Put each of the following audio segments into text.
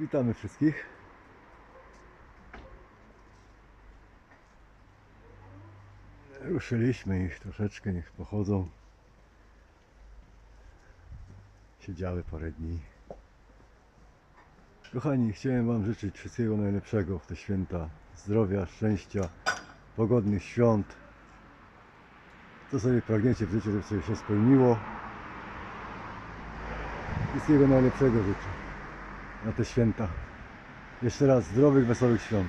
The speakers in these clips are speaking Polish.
Witamy wszystkich. Ruszyliśmy ich troszeczkę, niech pochodzą. Siedziały parę dni. Kochani, chciałem Wam życzyć wszystkiego najlepszego w te święta. Zdrowia, szczęścia, pogodnych świąt. Co sobie pragniecie w życiu, żeby sobie się spełniło. Wszystkiego najlepszego życzę na te święta. Jeszcze raz zdrowych, wesołych świąt.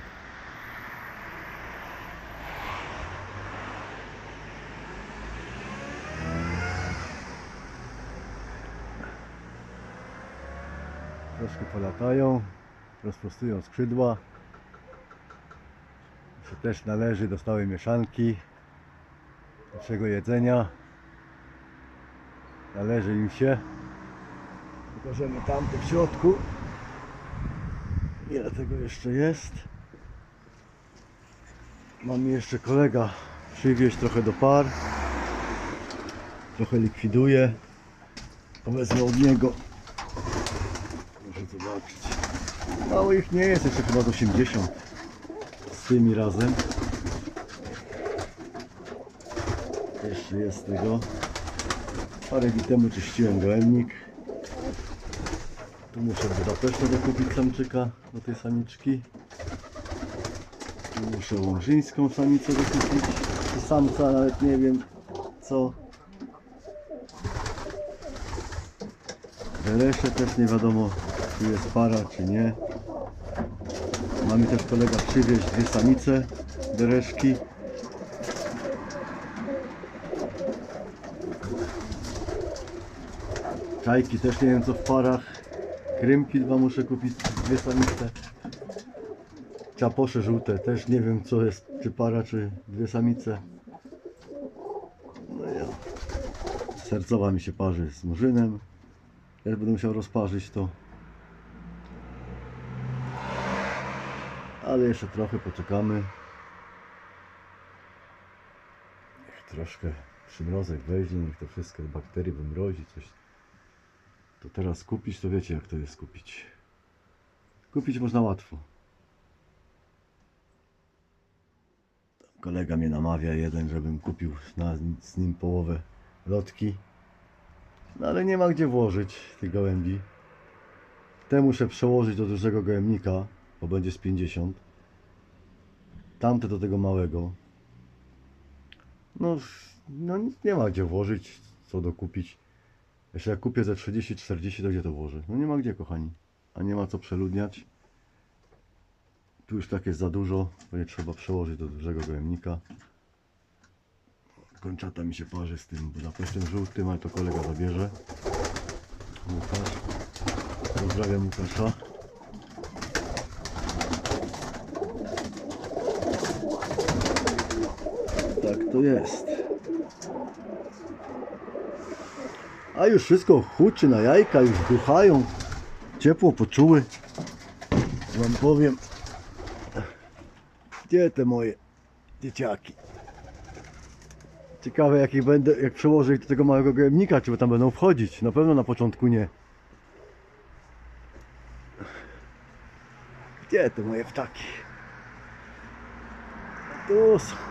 Troszkę polatają, rozprostują skrzydła. Się też należy, dostały mieszanki lepszego jedzenia. Należy im się. Pokażemy tamte w środku. Ile tego jeszcze jest? Mam jeszcze kolega przywieźć trochę do par. Trochę likwiduje. Wezmę od niego. Proszę zobaczyć. Mało ich nie jest, jeszcze chyba z 80 z tymi razem. Jeszcze jest tego. Parę dni temu czyściłem gołębnik. Tu muszę w Budapeszcie dokupić samczyka do tej samiczki. Tu muszę łążyńską samicę dokupić. Czy samca, nawet nie wiem co. Welesze też nie wiadomo czy jest para czy nie. Mamy też kolega przywieźć dwie samice dereszki. Czajki też nie wiem co w parach. Krymki dwa muszę kupić, dwie samice. Czaposze żółte też nie wiem co jest, czy para, czy dwie samice. No ja. Sercowa mi się parzy z murzynem. Też będę musiał rozparzyć to. Ale jeszcze trochę poczekamy. Niech troszkę przymrozek weźmie, niech to wszystkie bakterie wymrozi, coś to teraz kupić, to wiecie jak to jest kupić. Kupić można łatwo. Kolega mnie namawia jeden, żebym kupił na, z nim połowę lotki. No ale nie ma gdzie włożyć tych gołębi. Te muszę przełożyć do dużego gołębnika, bo będzie z 50. Tamte do tego małego. No, no nie ma gdzie włożyć, co dokupić. Jeszcze jak kupię ze 30-40, to gdzie to włożę? No nie ma gdzie, kochani. A nie ma co przeludniać. Tu już tak jest za dużo, będzie trzeba przełożyć do dużego gołębnika. Kończata mi się parzy z tym Budapesztem żółtym, ale to kolega zabierze. Łukasz. Pozdrawiam Łukasza. Tak to jest. A już wszystko huczy na jajka, już duchają. Ciepło poczuły. Wam powiem. Gdzie te moje dzieciaki? Ciekawe jak ich będę, jak przełożę ich do tego małego gojemnika, czy tam będą wchodzić. Na pewno na początku nie. Gdzie te moje ptaki? Tu są.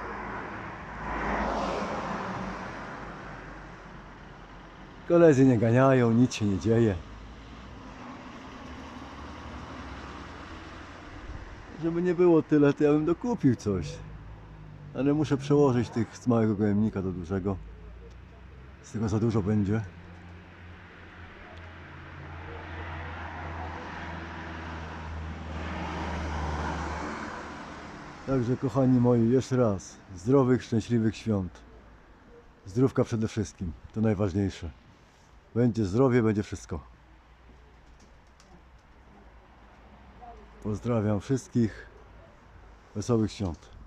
Koledzy nie ganiają, nic się nie dzieje. Żeby nie było tyle, to ja bym dokupił coś. Ale muszę przełożyć tych z małego gołębnika do dużego. Z tego za dużo będzie. Także kochani moi, jeszcze raz zdrowych, szczęśliwych świąt. Zdrówka przede wszystkim, to najważniejsze. Będzie zdrowie, będzie wszystko. Pozdrawiam wszystkich. Wesołych świąt.